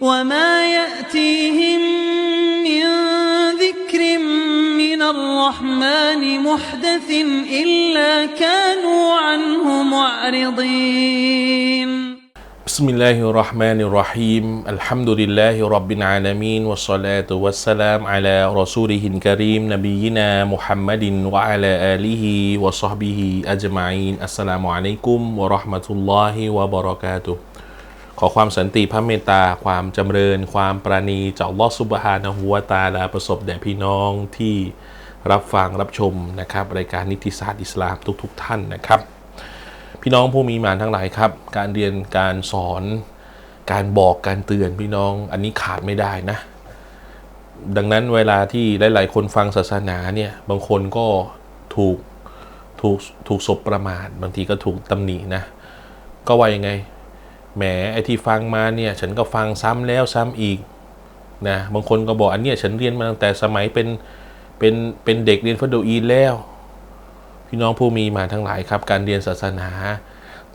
وما يأتيهم من ذكر من الرحمن محدث إلا كانوا عنه معرضين. بسم الله الرحمن الرحيم. الحمد لله رب العالمين والصلاة والسلام على رسوله الكريم نبينا محمد وعلى آله وصحبه أجمعين. السلام عليكم ورحمة الله وبركاته. ขอความสันติพระเมตตา ความจำเริญ ความปราณีจากลอฮฺซุบฮานะฮูวตาลาประสบแด่พี่น้องที่รับฟังรับชมนะครับรายการนิติศาสตร์อิสลามทุกๆทท่านนะครับ พี่น้องผู้มีมานทั้งหลายครับ การเรียนการสอนการบอกการเตือนพี่น้องอันนี้ขาดไม่ได้นะ ดังนั้นเวลาที่หลาย ๆ คนฟังศาสนาเนี่ยบางคนก็ถูกถูกถูกศพประมาทบางทีก็ถูกตำหนินะ ก็ว่ายังไง แหมไอ้ที่ฟังมาเนี่ยฉันก็ฟังซ้ำแล้วซ้ำอีกนะบางคนก็บอกอันเนี้ยฉันเรียนมาตั้งแต่สมัยเป็นเป็นเป็นเด็กเรียนฟัดดูอีแล้ว พี่น้องผู้มีมาทั้งหลายครับ การเรียนศาสนา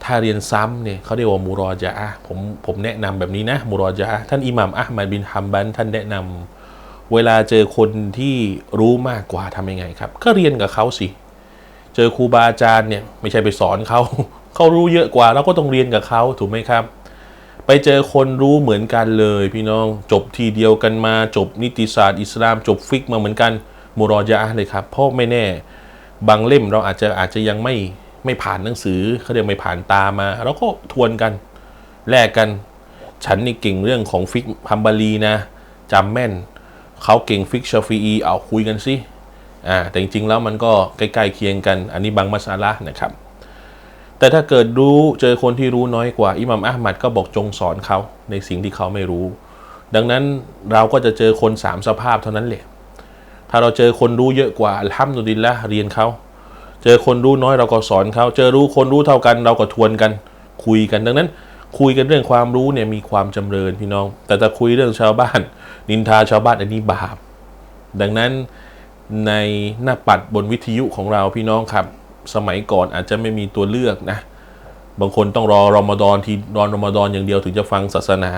ถ้าเรียนซ้ำเนี่ยเขาเรียกว่ามูรอจาอะผมผมแนะนำแบบนี้นะมูรอจาอะท่านอิหม่ามอัลมัดบินฮัมบันท่านแนะนำเวลาเจอคนที่รู้มากกว่าทำยังไงครับ ก็เรียนกับเขาสิ เจอครูบาอาจารย์เนี่ยไม่ใช่ไปสอนเขา เขารู้เยอะกว่าเราก็ต้องเรียนกับเขาถูกไหมครับ ไปเจอคนรู้เหมือนกันเลย พี่น้องจบทีเดียวกันมา จบนิติศาสตร์ อิสลามจบฟิกมาเหมือนกันมูรอจอะเลยครับเพราะไม่แน่ บางเล่มเราอาจจะอาจจะยังไม่ไม่ผ่านหนังสือเขาเรียกไม่ผ่านตามาเราก็ทวนกันแลกกัน ฉันนี่เก่งเรื่องของฟิกฮัมบารีนะจำแม่นเขาเก่งฟิกชาฟีอีเอาคุยกันสิอ่าแต่จริงๆแล้วมันก็ใกล้ๆเคียงกัน อันนี้บางมัสาละนะครับ แต่ถ้าเกิดรู้เจอคนที่รู้น้อยกว่าอิหมัมอัลมัดก็บอกจงสอนเขาในสิ่งที่เขาไม่รู้ ดังนั้นเราก็จะเจอคนสามสภาพเท่านั้นแหละถ้าเราเจอคนรู้เยอะกว่าอัลฮัมดุลิลละเรียนเขาเจอคนรู้น้อยเราก็สอนเขาเจอรู้คนรู้เท่ากันเราก็ทวนกันคุยกันดังนั้น คุยกันเรื่องความรู้เนี่ยมีความจำเริญพี่น้อง แต่ถ้าคุยเรื่องชาวบ้าน นินทาชาวบ้านอันนี้บาปดังนั้นในหน้าปัดบนวิทยุของเราพี่น้องครับ สมัยก่อนอาจจะไม่มีตัวเลือกนะ บางคนต้องรอรอมฎอนที่รอนรอมฎอนอย่างเดียวถึงจะฟังศาสนา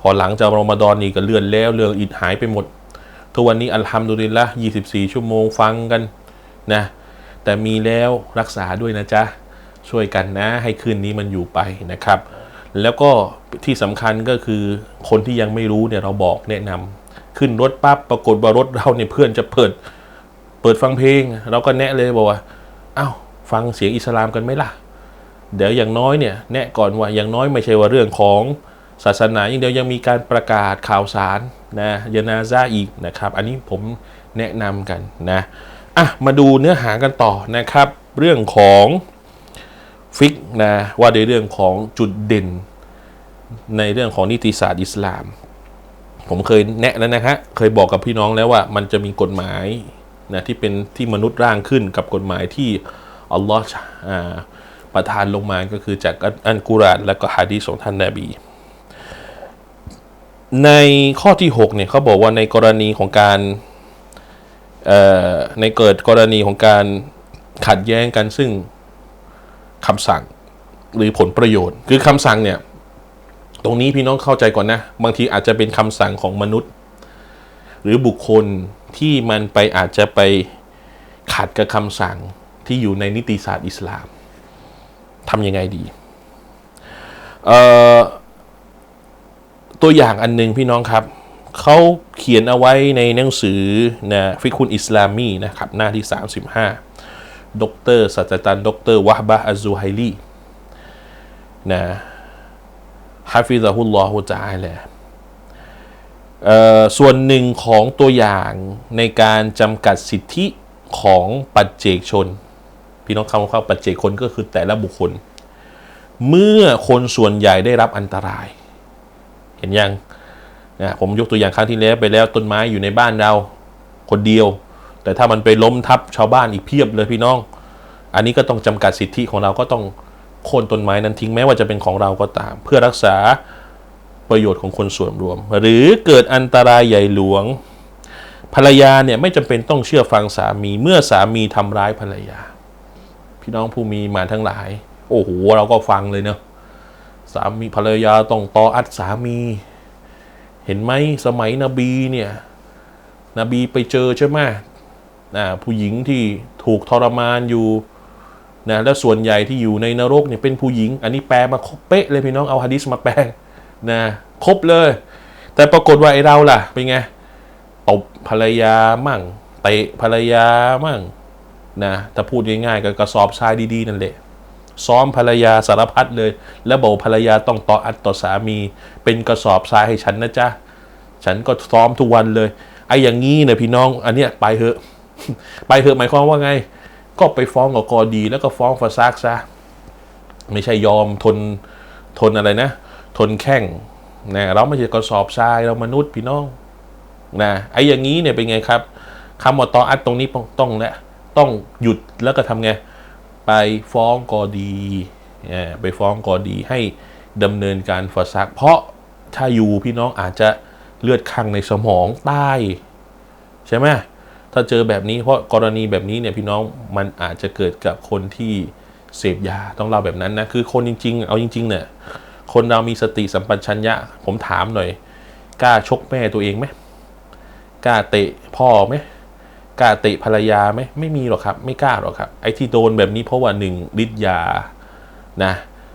พอหลังจากรอมฎอนนี่ก็เลื่อนแล้วเรื่องอิดหายไปหมด ทุกวันนี้อัลฮัมดุลิลละ24 ชั่วโมงฟังกันนะ แต่มีแล้วรักษาด้วยนะจ๊ะ ช่วยกันนะ ให้คืนนี้มันอยู่ไปนะครับ แล้วก็ที่สำคัญก็คือคนที่ยังไม่รู้เนี่ยเราบอกแนะนำขึ้นรถปั๊บปรากฏว่ารถเราเนี่ยเพื่อนจะเปิด เปิดฟังเพลง เราก็แนะเลยบอกว่า อ้าวฟังเสียงอิสลามกันไหมล่ะ เดี๋ยวอย่างน้อยเนี่ยแนะก่อนว่าอย่างน้อยไม่ใช่ว่าเรื่องของศาสนาอย่างเดียวยังมีการประกาศข่าวสารนะยานาซาอีกนะครับ อันนี้ผมแนะนำกันนะอะมาดูเนื้อหากันต่อนะครับ เรื่องของฟิกนะว่าในเรื่องของจุดเด่น ในเรื่องของนิติศาสตร์อิสลาม ผมเคยแนะแล้วนะฮะเคยบอกกับพี่น้องแล้วว่ามันจะมีกฎหมาย นะที่เป็นที่มนุษย์ร่างขึ้นกับกฎหมายที่อัลลอฮ์ประทานลงมาก็คือจากอันกุรานและก็ฮะดีษของท่านนาบี ในข้อที่6เนี่ยเขาบอกว่าในกรณีของการในเกิดกรณีของการขัดแย้งกันซึ่งคำสั่งหรือผลประโยชน์ คือคำสั่งเนี่ยตรงนี้พี่น้องเข้าใจก่อนนะ บางทีอาจจะเป็นคำสั่งของมนุษย์ หรือบุคคล ที่มันไปอาจจะไปขัดกับคำสั่งที่อยู่ในนิติศาสตร์อิสลามทำยังไงดี ตัวอย่างอันหนึงพี่น้องครับเขาเขียนเอาไว้ในหนังสือนะฟิกุนอิสลามีนะครับ หน้าที่ 35 ดรศาสตราจารย์ดรวะบะอัซซูไฮลีนะฮะฟิซะฮุลลอฮุตะอาลาเอ่อ ส่วนหนึ่งของตัวอย่างในการจำกัดสิทธิของปัจเจกชน พี่น้องคำว่าปัจเจกคนก็คือแต่ละบุคคล เมื่อคนส่วนใหญ่ได้รับอันตราย เห็นยังนะผมยกตัวอย่างครั้งที่แล้วไปแล้วต้นไม้อยู่ในบ้านเราคนเดียว แต่ถ้ามันไปล้มทับชาวบ้านอีกเพียบเลยพี่น้อง อันนี้ก็ต้องจำกัดสิทธิของเราก็ต้องโค่นต้นไม้นั้นทิ้งแม้ว่าจะเป็นของเราก็ตาม เพื่อรักษา ประโยชน์ของคนส่วนรวม หรือเกิดอันตรายใหญ่หลวง ภรรยาเนี่ยไม่จำเป็นต้องเชื่อฟังสามีเมื่อสามีทำร้ายภรรยา พี่น้องผู้มีมาทั้งหลาย โอ้โหเราก็ฟังเลยเนาะสามีภรรยาต้องต่ออัดสามี เห็นไหมสมัยนบีเนี่ยนบีไปเจอใช่ไหมนะผู้หญิงที่ถูกทรมานอยู่นะและส่วนใหญ่ที่อยู่ในนรกเนี่ยเป็นผู้หญิง อันนี้แปลมาคเป๊ะเลยพี่น้องเอาฮะดิษมาแปล นะครบเลย แต่ปรากฏว่าไอ้เราล่ะ เป็นไงตบภรรยามั่งเตะภรรยามั่งนะถ้าพูดง่ายๆก็กระสอบทรายดีๆนั่นแหละซ้อมภรรยาสารพัดเลย แล้วบอกภรรยาต้องต่ออัดต่อสามี เป็นกระสอบทรายให้ฉันนะจ๊ะฉันก็ซ้อมทุกวันเลยไอ้อย่างงี้เนี่ยพี่น้อง อันเนี้ยไปเถอะ ไปเถอะหมายความว่าไง ก็ไปฟ้องกับกอดี แล้วก็ฟ้องฟาซากซะไม่ใช่ยอมทนทนอะไรนะ ทนแข่งนะเราไม่ใช่กระสอบทรายเรามนุษย์พี่น้องนะไอ้อย่างนี้เนี่ยเป็นไงครับคำว่าตออัดตรงนี้ต้องและต้องหยุดแล้วก็ทำไง ไปฟ้องกอดีไปฟ้องกอดีให้ดำเนินการฟาซัก เพราะถ้าอยู่พี่น้องอาจจะเลือดข้างในสมองใต้ใช่ไหมถ้าเจอแบบนี้เพราะกรณีแบบนี้เนี่ยพี่น้องมันอาจจะเกิดกับคนที่เสพยาต้องเล่าแบบนั้นนะคือคนจริง ๆ เอาจริงๆเนี่ย คนเรามีสติสัมปชัญญะ ผมถามหน่อย กล้าชกแม่ตัวเองไหมกล้าเตะพ่อไหมกล้าเตะภรรยาไหมไม่มีหรอกครับ ไม่กล้าหรอกครับ ไอ้ที่โดนแบบนี้เพราะว่าหนึ่งฤทธิ์ยานะ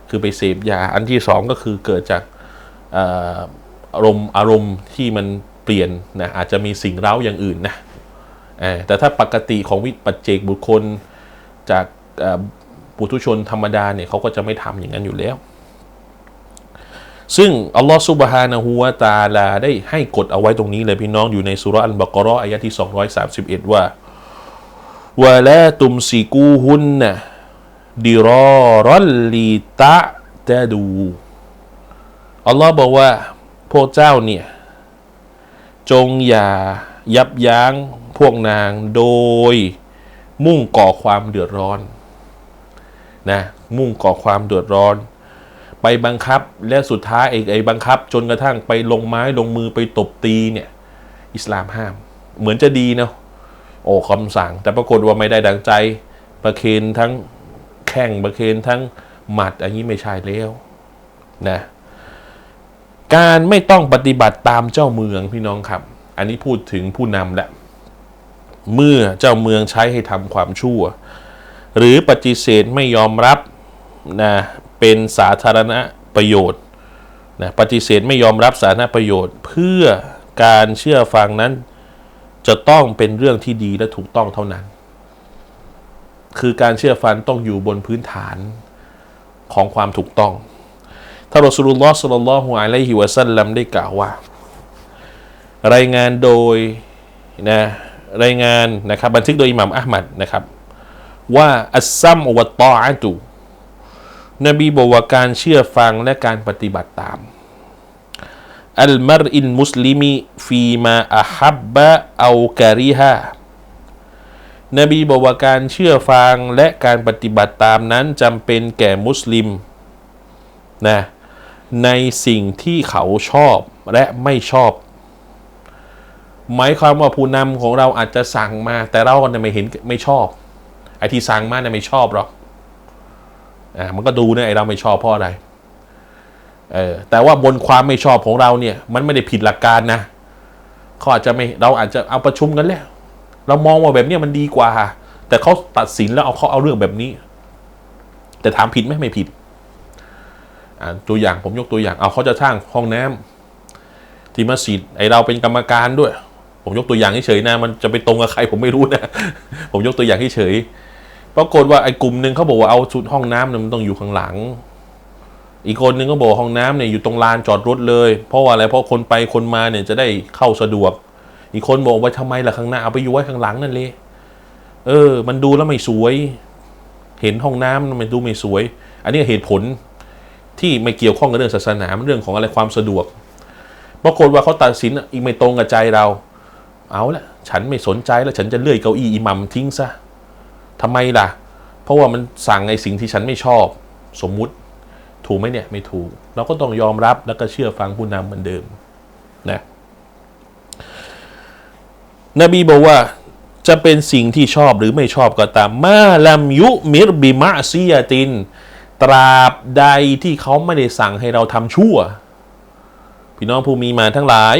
คือไปเสพยา อันที่สองก็คือเกิดจากอารมณ์อารมณ์ที่มันเปลี่ยนนะอาจจะมีสิ่งเร้าอย่างอื่นนะแต่ถ้าปกติของวิปัจเจกบุคคลจากปุถุชนธรรมดาเนี่ยเขาก็จะไม่ทำอย่างนั้นอยู่แล้ว ซึ่งอัลลอฮฺซุบฮานะฮูวะตาลาได้ให้กฎเอาไว้ตรงนี้เลยพี่น้องอยู่ในสุรอัลบากราะห์อายะที่ 231 ว่าวะลาตุมซิกูฮุนนะดิรอรัลลีตะตะดูอัลลอฮ์บอกว่าพวกเจ้าเนี่ย จงอย่ายับยั้งพวกนางโดย มุ่งก่อความเดือดร้อนนะมุ่งก่อความเดือดร้อน ไปบังคับและสุดท้ายไอ้ไอ้บังคับ จนกระทั่งไปลงไม้ลงมือไปตบตีเนี่ยอิสลามห้าม เหมือนจะดีเนาะโอ้คำสั่ง แต่ปรากฏว่าไม่ได้ดังใจ ประเคนทั้งแข้งประเคนทั้งหมัดอันนี้ไม่ใช่แล้วนะการไม่ต้องปฏิบัติตามเจ้าเมืองพี่น้องครับ อันนี้พูดถึงผู้นำแหละเมื่อเจ้าเมืองใช้ให้ทำความชั่ว หรือปฏิเสธไม่ยอมรับนะ เป็นสาธารณประโยชน์นะปฏิเสธไม่ยอมรับสาธารณประโยชน์ เพื่อการเชื่อฟังนั้น จะต้องเป็นเรื่องที่ดีและถูกต้องเท่านั้น คือการเชื่อฟังต้องอยู่บนพื้นฐานของความถูกต้องท่านรอสุลลอฮ์สัลลัลลอฮุอะลัยฮิวะสัลลัมได้กล่าวว่า รายงานโดยนะรายงานนะครับบันทึกโดยอิหม่ามอัลมัดนะครับ ว่าอัสซัมอวะตออะตุ นบีบอกว่าการเชื่อฟังและการปฏิบัติตาม อัลมารอินมุสลิมีฟีมาอะฮับบะเอาการิฮะนบีบอกว่าการเชื่อฟังและการปฏิบัติตามนั้นจำเป็นแก่มุสลิมนะในสิ่งที่เขาชอบและไม่ชอบ หมายความว่าผู้นำของเราอาจจะสั่งมา แต่เราเนี่ยไม่เห็นไม่ชอบไอ้ที่สั่งมาเนี่ยไม่ชอบหรอก อ่ามันก็ดูนะไอเราไม่ชอบเพราะอะไรเออแต่ว่าบนความไม่ชอบของเราเนี่ย มันไม่ได้ผิดหลักการนะเขาอาจจะไม่เราอาจจะเอาประชุมกันแล้วเรามองว่าแบบนี้มันดีกว่า แต่เขาตัดสินแล้วเอาเขาเอาเรื่องแบบนี้ แต่ถามผิดไหมไม่ผิดตัวอย่างผมยกตัวอย่าง เอาเขาจะสร้างห้องน้ำที่มัสยิดไอเราเป็นกรรมการด้วย ผมยกตัวอย่างเฉยๆนะ มันจะไปตรงกับใครผมไม่รู้นะ ผมยกตัวอย่างเฉยๆ ปรากฏว่าไอ้กลุ่มหนึ่งเขาบอกว่าเอาชุดห้องน้ำเนี่ยมันต้องอยู่ข้างหลัง อีกคนหนึ่งก็บอกห้องน้ำเนี่ยอยู่ตรงลานจอดรถเลย เพราะว่าอะไรเพราะคนไปคนมาเนี่ยจะได้เข้าสะดวก อีกคนบอกว่าทำไมล่ะข้างหน้าเอาไปอยู่ไว้ข้างหลังนั่นเลยเออ มันดูแล้วไม่สวย เห็นห้องน้ำมันดูไม่สวย อันนี้เหตุผลที่ไม่เกี่ยวข้องกับเรื่องศาสนามันเรื่องของอะไรความสะดวกปรากฏว่าเขาตัดสินอีกไม่ตรงกับใจเรา เอาละฉันไม่สนใจแล้วฉันจะเลื่อยเก้าอี้อิหมัมทิ้งซะ ทำไมล่ะ เพราะว่ามันสั่งในสิ่งที่ฉันไม่ชอบสมมุติถูกไหมเนี่ยไม่ถูก เราก็ต้องยอมรับแล้วก็เชื่อฟังผู้นำเหมือนเดิมนะนบีบอกว่าจะเป็นสิ่งที่ชอบหรือไม่ชอบก็ตามมาลัมยุมิรบิมะซียติน ตราบใดที่เขาไม่ได้สั่งให้เราทำชั่วพพี่น้องผู้มีมาทั้งหลาย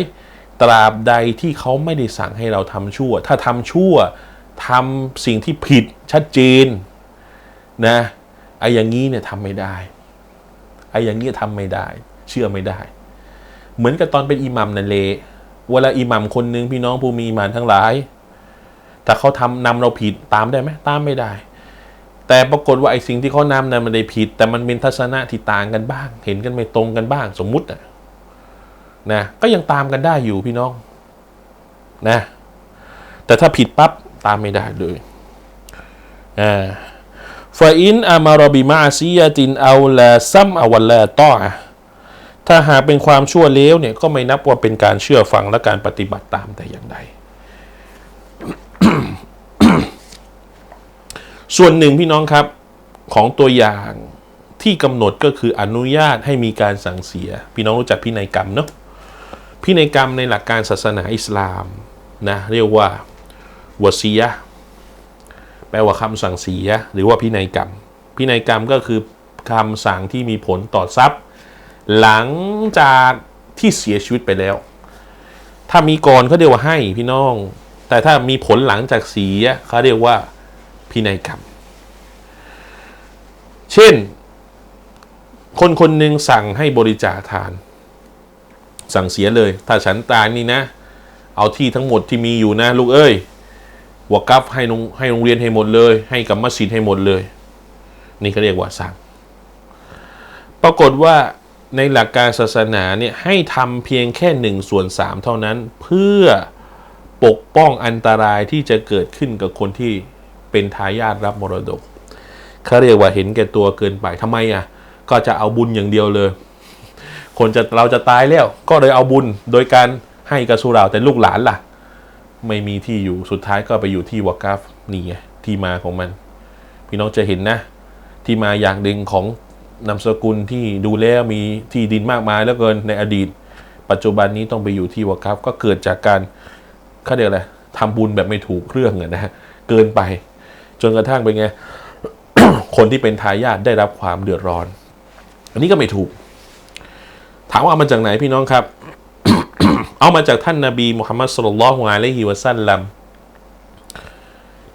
ตราบใดที่เขาไม่ได้สั่งให้เราทำชั่ว ถ้าทำชั่ว ทำสิ่งที่ผิดชัดเจนนะไอ้อย่างนี้เนี่ยทำไม่ได้ไอ้อย่างนี้ทำไม่ได้ เชื่อไม่ได้ เหมือนกับตอนเป็นอิหมัมนั่นเลเวลาอิหมัมคนหนึ่งพี่น้องผู้มีมานทั้งหลาย แต่เขาทำนำเราผิดตามได้ไหมตามไม่ได้ แต่ปรากฏว่าไอ้สิ่งที่เขานำนั้นมันได้ผิด แต่มันเป็นทัศนะที่ต่างกันบ้าง เห็นกันไม่ตรงกันบ้าง สมมุตินะนะก็ยังตามกันได้อยู่พี่น้องนะแต่ถ้าผิดปั๊บ ตามไม่ได้เลยอ่าฟาอินอามารบิมาซียตินเอาลาซัมอวัลลาตออะถ้าหากเป็นความชั่วเลวเนี่ยก็ไม่นับว่าเป็นการเชื่อฟังและการปฏิบัติตามแต่อย่างใดส่วนหนึ่งพี่น้องครับของตัวอย่างที่กำหนดก็คืออนุญาตให้มีการสั่งเสีย พี่น้องรู้จักพินัยกรรมเนาะพินัยกรรมในหลักการศาสนาอิสลามนะเรียกว่า วซียะแปลว่าคำสั่งเสีย หรือว่าพินัยกรรม พินัยกรรมก็คือคำสั่งที่มีผลต่อทรัพย์ หลังจากที่เสียชีวิตไปแล้ว ถ้ามีก่อนเขาเรียกว่าให้พี่น้อง แต่ถ้ามีผลหลังจากเสียเขาเรียกว่าพินัยกรรม เช่น คนคนหนึ่งสั่งให้บริจาคทาน สั่งเสียเลย ถ้าฉันตายนี่นะ เอาที่ทั้งหมดที่มีอยู่นะ ลูกเอ้ย วกัฟให้โรงให้โรงเรียนให้หมดเลย ให้กับมัสยิดให้หมดเลย นี่เขาเรียกว่าสั่งปรากฏว่าในหลักการศาสนาเนี่ยให้ทำเพียงแค่หนึ่งส่วนสามเท่านั้น เพื่อปกป้องอันตรายที่จะเกิดขึ้นกับคนที่เป็นทายาทรับมรดกเขาเรียกว่าเห็นแก่ตัวเกินไปทำไมอะ ก็จะเอาบุญอย่างเดียวเลย คนจะเราจะตายแล้ว ก็เลยเอาบุญโดยการให้กระสุราแต่ลูกหลานล่ะ ไม่มีที่อยู่สุดท้ายก็ไปอยู่ที่วากัฟนี่ไงที่มาของมัน พี่น้องจะเห็นนะ ที่มาอย่างหนึ่งของนามสกุลที่ดูแล้วมีที่ดินมากมายเหลือเกินในอดีต ปัจจุบันนี้ต้องไปอยู่ที่วากัฟก็เกิดจากการเขาเรียกอะไรทำบุญแบบไม่ถูกเรื่องนะฮะเกินไป จนกระทั่งเป็นไงคนที่เป็นทายาทได้รับความเดือดร้อน อันนี้ก็ไม่ถูก ถามว่าเอามาจากไหนพี่น้องครับ เอามาจากท่านนาบีมุฮัมมัดสุลลัลฮุอะลัยฮิวะซัลลัม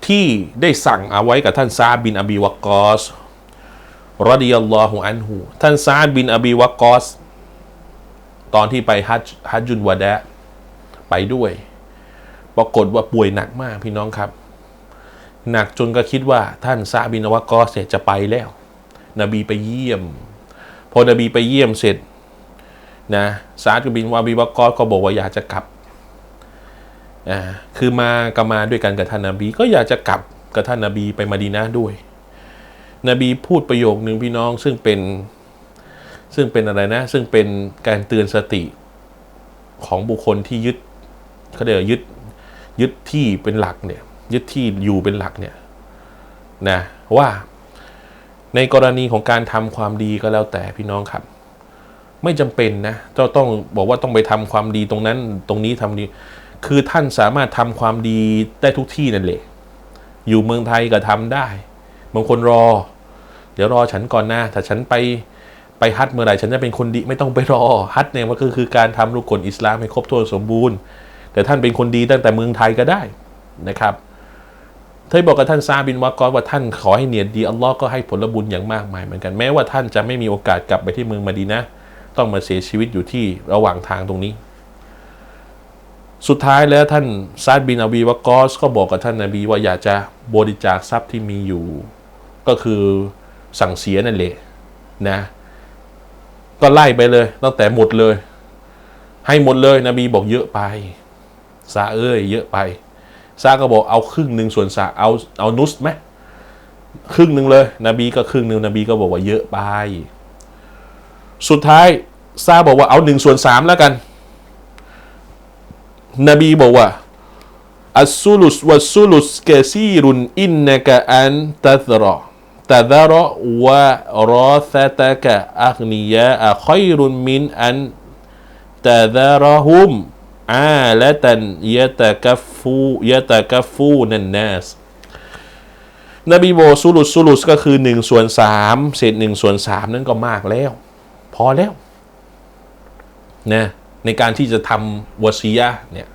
ที่ได้สั่งเอาไว้กับท่านซาบินอบีวักกอสรดิยัลลอฮุอันฮูท่านซาบินอบีวักกอสตอนที่ไปฮัจฮัจจุนวะดะไปด้วย ปรากฏว่าป่วยหนักมากพี่น้องครับ หนักจนก็คิดว่าท่านซาบินอวักกอสเนี่ยจะไปแล้ว นบีไปเยี่ยม พอนบีไปเยี่ยมเสร็จ นะซาร์ดบินวาบีวักกอสก็บอกว่าอยากจะกลับอ่าคือมาก็มาด้วยกันกับท่านนบี ก็อยากจะกลับกับท่านนบีไปมาดีนาด้วย นบีพูดประโยคหนึ่งพี่น้องซึ่งเป็นซึ่งเป็นอะไรนะ ซึ่งเป็นการเตือนสติของบุคคลที่ยึดเขาเรียกว่ายึดยึดที่เป็นหลักเนี่ย ยึดที่อยู่เป็นหลักเนี่ยนะว่าในกรณีของการทำความดีก็แล้วแต่พี่น้องครับ ไม่จำเป็นนะเราต้องบอกว่าต้องไปทำความดีตรงนั้นตรงนี้ทำดี คือท่านสามารถทำความดีได้ทุกที่นั่นแหละอยู่เมืองไทยก็ทำได้บางคนรอ เดี๋ยวรอฉันก่อนนะถ้าฉันไปไปฮัทเมื่อไหร่ฉันจะเป็นคนดีไม่ต้องไปรอฮัทเนี่ยมันก็คือการทำรุกลอิสลามให้ครบถ้วนสมบูรณ์ แต่ท่านเป็นคนดีตั้งแต่เมืองไทยก็ได้นะครับเธอบอกกับท่านซาบินวากรว่าท่านขอให้เนียดดีอัลลอฮ์ก็ให้ผลบุญอย่างมากมายเหมือนกันแม้ว่าท่านจะไม่มีโอกาสกลับไปที่เมืองมาดีนะ ต้องมาเสียชีวิตอยู่ที่ระหว่างทางตรงนี้ สุดท้ายแล้วท่านซาดบินอบีวากอสก็บอกกับท่านนาบีว่าอยากจะบริจาคทรัพย์ที่มีอยู่ ก็คือสั่งเสียนั่นแหละนะ ก็ไล่ไปเลย ตั้งแต่หมดเลย ให้หมดเลยนบีบอกเยอะไปซาเอ้ยเยอะไปซาก็บอกเอาครึ่งหนึ่งส่วนสาเอาเอานุสไหมครึ่งหนึ่งเลย นบีก็ครึ่งหนึ่งนบีก็บอกว่าเยอะไป สุดท้ายซาบอกว่าเอาหนึ่งส่วนสามแล้วกัน นบีบอกว่าอัสซุลุสวัสซุลุสกซีรุนอินนกะอันตัซรอตัซรอวะรอซะตะกะอักนียาอะคอยรุนมินอันตัซรอฮุมอาละตันยะตะกัฟฟูยะตะกัฟฟูนันนัสนบีบอกซุลุสซุลุสก็คือหนึ่งส่วนสามเศษหนึ่งส่วนสามนั่นก็มากแล้ว พอแล้วนะในการที่จะทำวซียะเนี่ย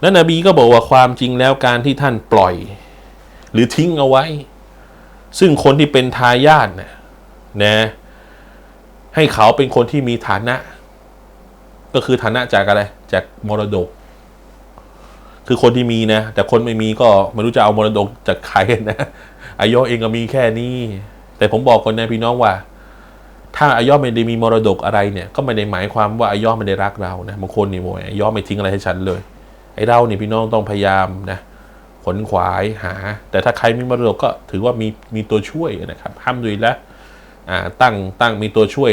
แล้วนบีก็บอกว่าความจริงแล้วการที่ท่านปล่อย หรือทิ้งเอาไว้ ซึ่งคนที่เป็นทายาทเนี่ยนะให้เขาเป็นคนที่มีฐานะ ก็คือฐานะจากอะไร จากมรดก คือคนที่มีนะ แต่คนไม่มีก็ไม่รู้จะเอามรดกจากใครนะอายอเองก็มีแค่นี้ แต่ผมบอกคนนะพี่น้องว่า ถ้าอายอไม่ได้มีมรดกอะไรเนี่ย ก็ไม่ได้หมายความว่าอายอไม่ได้รักเรานะบางคนนี่โวยอายอไม่ทิ้งอะไรให้ฉันเลย ไอ้เราเนี่ยพี่น้องต้องพยายามนะขนขวายหา แต่ถ้าใครมีมรดกก็ถือว่ามีมีตัวช่วยนะครับห้ามดุยแล้วตั้งตั้งมีตัวช่วย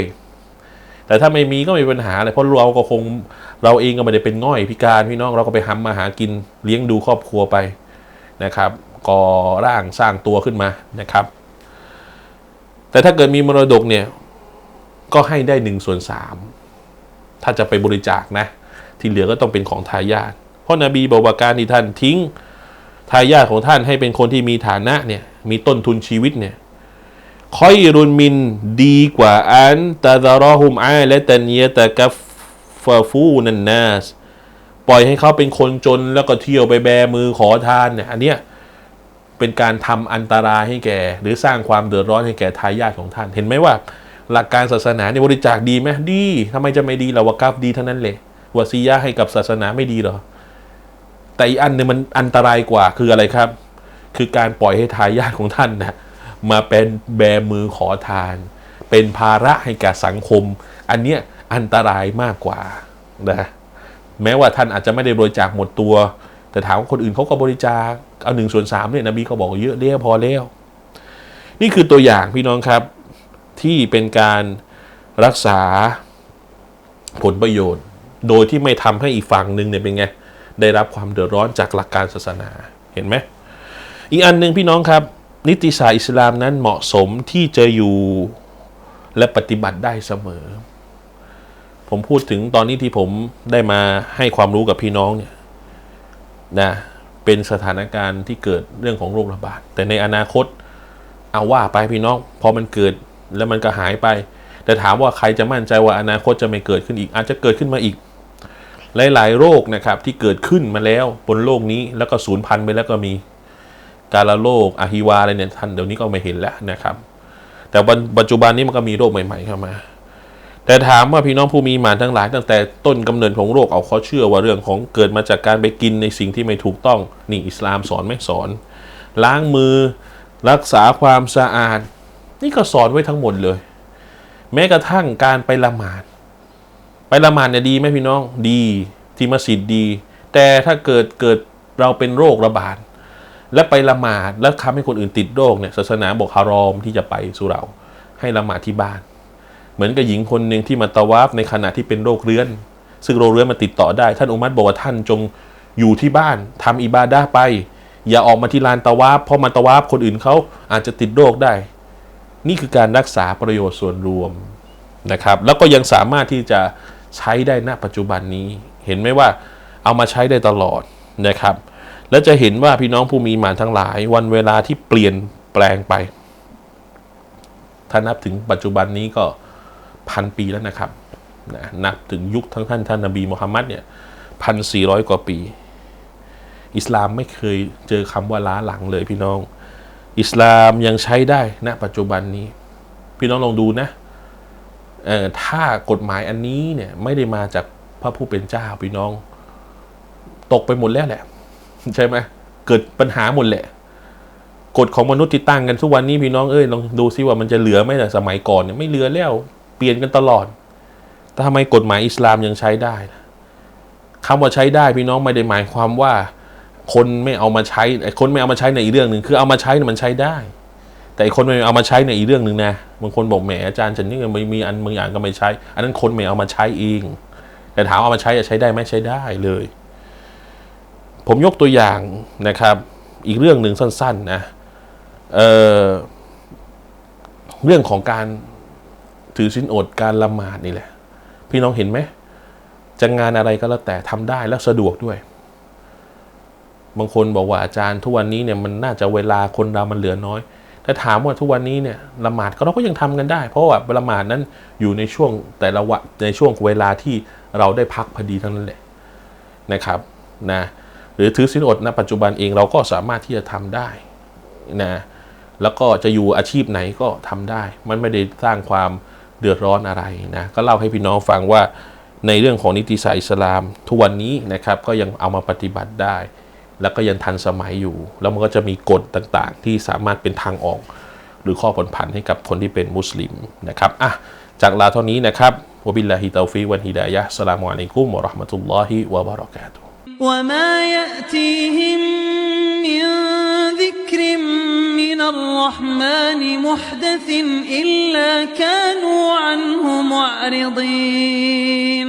แต่ถ้าไม่มีก็ไม่มีปัญหาเลยเพราะเราก็คงเราเองก็ไม่ได้เป็นง่อยพิการพี่น้องเราก็ไปหำมาหากินเลี้ยงดูครอบครัวไปนะครับก่อร่างสร้างตัวขึ้นมานะครับ แต่ถ้าเกิดมีมรดกเนี่ย ก็ให้ได้หนึ่งส่วนสามถ้าจะไปบริจาคนะ ที่เหลือก็ต้องเป็นของทายาทเพราะนบีบอกว่าการที่ท่านทิ้งทายาทของท่านให้เป็นคนที่มีฐานะเนี่ยมีต้นทุนชีวิตเนี่ยคอยรุนมินดีกว่าอันตาดารอฮุมอาและตันเยตะกัฟฟาฟูนันนาสปล่อยให้เขาเป็นคนจนแล้วก็เที่ยวไปแบมือขอทานเนี่ยอันเนี้ยเป็นการทำอันตรายให้แก่ หรือสร้างความเดือดร้อนให้แก่ทายาทของท่าน เห็นไหมว่า หลักการศาสนาเนี่ยบริจาคดีไหมดีทำไมจะไม่ดีเราวะกับดีเท่านั้นเลยวะซียะให้กับศาสนาไม่ดีหรอ แต่อีกอันนึงมันอันตรายกว่าคืออะไรครับ คือการปล่อยให้ทายาทของท่านนะมาเป็นแบมือขอทาน เป็นภาระให้แก่สังคม อันเนี้ยอันตรายมากกว่านะแม้ว่าท่านอาจจะไม่ได้บริจาคหมดตัว แต่ถามว่าคนอื่นเขาก็บริจาคเอาหนึ่งส่วนสามเนี่ยนบีก็บอกเยอะเลี้ยพอแล้ว นี่คือตัวอย่างพี่น้องครับ ที่เป็นการรักษาผลประโยชน์ โดยที่ไม่ทำให้อีกฝั่งหนึ่งเนี่ยเป็นไงได้รับความเดือดร้อนจากหลักการศาสนาเห็นไหมอีกอันหนึ่งพี่น้องครับ นิติศาสตร์อิสลามนั้นเหมาะสมที่จะอยู่และปฏิบัติได้เสมอ ผมพูดถึงตอนนี้ที่ผมได้มาให้ความรู้กับพี่น้องเนี่ยนะเป็นสถานการณ์ที่เกิดเรื่องของโรคระบาดแต่ในอนาคตเอาว่าไปพี่น้องพอมันเกิด แล้วมันก็หายไป แต่ถามว่าใครจะมั่นใจว่าอนาคตจะไม่เกิดขึ้นอีก อาจจะเกิดขึ้นมาอีก หลาย ๆ โรคนะครับที่เกิดขึ้นมาแล้วบนโลกนี้แล้วก็สูญพันธุ์ไปแล้วก็มีกาลโรคอะฮิวาอะไรเนี่ยท่านเดี๋ยวนี้ก็ไม่เห็นแล้วนะครับ แต่ปัจจุบันนี้มันก็มีโรคใหม่ ๆ เข้ามา แต่ถามว่าพี่น้องผู้มีหมานทั้งหลาย ตั้งแต่ต้นกำเนิดของโรคเอาเขาเชื่อว่าเรื่องของเกิดมาจากการไปกินในสิ่งที่ไม่ถูกต้องนี่อิสลามสอนไหมสอน ล้างมือรักษาความสะอาด นี่ก็สอนไว้ทั้งหมดเลย แม้กระทั่งการไปละหมาด ไปละหมาดเนี่ยดีไหมพี่น้องดีที่มัสยิดดี แต่ถ้าเกิดเกิดเราเป็นโรคระบาดและไปละหมาดแล้วทำให้คนอื่นติดโรคเนี่ยศาสนาบอกฮารอมที่จะไปสู่เรา ให้ละหมาดที่บ้าน เหมือนกับหญิงคนหนึ่งที่มาตะวาฟในขณะที่เป็นโรคเรื้อน ซึ่งโรคเรื้อนมันติดต่อได้ ท่านอุมัตบอกว่าท่านจงอยู่ที่บ้านทำอิบาดะห์ไป อย่าออกมาที่ลานตะวาฟเพราะมาตะวาฟคนอื่นเขาอาจจะติดโรคได้ นี่คือการรักษาประโยชน์ส่วนรวมนะครับ แล้วก็ยังสามารถที่จะใช้ได้ณปัจจุบันนี้ เห็นไหมว่าเอามาใช้ได้ตลอดนะครับ แล้วจะเห็นว่าพี่น้องผู้มีหมานทั้งหลาย วันเวลาที่เปลี่ยนแปลงไป ถ้านับถึงปัจจุบันนี้ก็พันปีแล้วนะครับนะนับถึงยุคทั้งท่านท่านนบีมุฮัมมัดเนี่ยพันสี่ร้อยกว่าปี อิสลามไม่เคยเจอคำว่าล้าหลังเลยพี่น้อง อิสลามยังใช้ได้ณปัจจุบันนี้ พี่น้องลองดูนะถ้ากฎหมายอันนี้เนี่ยไม่ได้มาจากพระผู้เป็นเจ้าพี่น้อง ตกไปหมดแล้วแหละ ใช่ไหมเกิดปัญหาหมดแหละกฎของมนุษย์ที่ตั้งกันทุกวันนี้พี่น้องเอ้ยลองดูซิว่ามันจะเหลือไหมแต่สมัยก่อนเนี่ยไม่เหลือแล้ว เปลี่ยนกันตลอด แต่ทำไมกฎหมายอิสลามยังใช้ได้ล่ะคำว่าใช้ได้พี่น้องไม่ได้หมายความว่า คนไม่เอามาใช้ไอ้คนไม่เอามาใช้ในอีกเรื่องหนึ่งคือเอามาใช้เนี่ยมันใช้ได้ แต่อ้คนไม่เอามาใช้ในอีกเรื่องหนึ่งนะบางคนบอกแหมอาจารย์ฉันนี่ไม่มีอันบางอย่างก็ไม่ใช้ อันนั้นคนไม่เอามาใช้เองแต่ถามเอามาใช้จะใช้ได้ไหมใช้ได้เลย ผมยกตัวอย่างนะครับ อีกเรื่องหนึ่งสั้น ๆ นะเเรื่องของการถือสินอดการละหมาดนี่แหละ พี่น้องเห็นไหมจะงานอะไรก็แล้วแต่ทำได้และสะดวกด้วย บางคนบอกว่าอาจารย์ทุกวันนี้เนี่ยมันน่าจะเวลาคนเรามันเหลือน้อย ถ้าถามว่าทุกวันนี้เนี่ยละหมาดก็เราก็ยังทำกันได้ เพราะว่าละหมาดนั้นอยู่ในช่วงแต่ละวะในช่วงเวลาที่เราได้พักพอดีทั้งนั้นแหละนะครับนะหรือถือศีลอดณปัจจุบันเองเราก็สามารถที่จะทำได้นะแล้วก็จะอยู่อาชีพไหนก็ทำได้ มันไม่ได้สร้างความเดือดร้อนอะไรนะก็เล่าให้พี่น้องฟังว่าในเรื่องของนิติศาสตร์อิสลามทุกวันนี้นะครับก็ยังเอามาปฏิบัติได้ แล้วก็ยังทันสมัยอยู่ แล้วมันก็จะมีกฎต่างๆ ที่สามารถเป็นทางออก หรือข้อผ่อนผันให้กับคนที่เป็นมุสลิมนะครับอ่ะจากลาเท่านี้นะครับวะบิลลาฮิตาฟิวันฮิดายะสลามุอะลัยกุมวะเราะห์มะตุลลอฮิวะบะเราะกาตุฮ์ وما يأتيهم من ذكر من الرحمن محدث إلا كانوا عنه معرضين